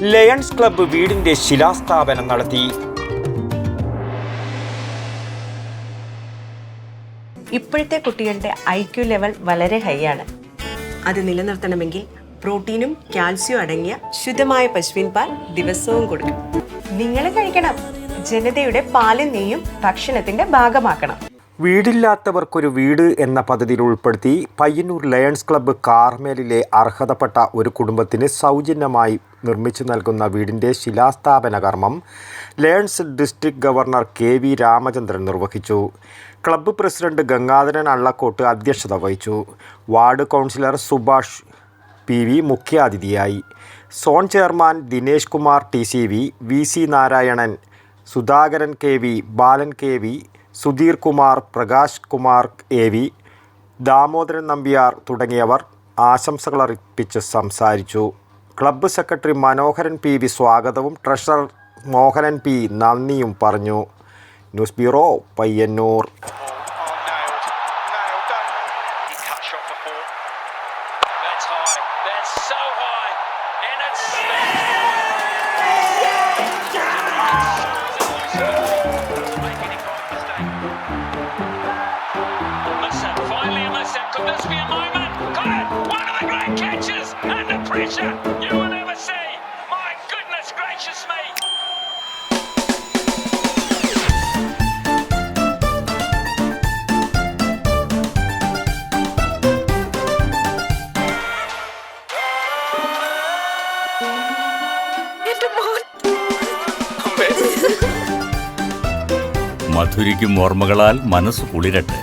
Lions club വീടിന്റെ ശിലാസ്ഥാപനം നടത്തി. ഇപ്പോഴത്തെ കുട്ടികളുടെ ഐ ക്യു ലെവൽ വളരെ ഹൈ ആണ്. അത് നിലനിർത്തണമെങ്കിൽ പ്രോട്ടീനും കാൽസ്യവും അടങ്ങിയ ശുദ്ധമായ പശുവിൻ പാൽ ദിവസവും കൊടുക്കും നിങ്ങൾ കഴിക്കണം. ജനതയുടെ പാലും നെയ്യും ഭക്ഷണത്തിന്റെ ഭാഗമാക്കണം. വീടില്ലാത്തവർക്കൊരു വീട് എന്ന പദ്ധതിയിൽ ഉൾപ്പെടുത്തി പയ്യന്നൂർ ലയൺസ് ക്ലബ്ബ് കാർമേലിലെ അർഹതപ്പെട്ട ഒരു കുടുംബത്തിന് സൗജന്യമായി നിർമ്മിച്ചു നൽകുന്ന വീടിന്റെ ശിലാസ്ഥാപന കർമ്മം Lions district governor K V Ramachandran നിർവഹിച്ചു. ക്ലബ്ബ് പ്രസിഡന്റ് ഗംഗാധരൻ അള്ളക്കോട്ട് അധ്യക്ഷത വഹിച്ചു. Ward councillor Subhash P V മുഖ്യാതിഥിയായി. Zone chairman Dinesh Kumar T C V V C Narayanan Sudhakaran K V Balan K V Sudheer Kumar Prakash Kumar A V Damodaran Nambiar തുടങ്ങിയവർ ആശംസകൾ അർപ്പിച്ച് സംസാരിച്ചു club secretary Manoharan P V സ്വാഗതവും treasurer Mohanan P നന്ദിയും പറഞ്ഞു news bureau Payyanur. That's high. That's This be a moment? Got it? One of the great catches under pressure you will never see. My goodness gracious me. മധുരിക്കും ഓർമ്മകളാൽ മനസ്സ് കുളിരട്ടെ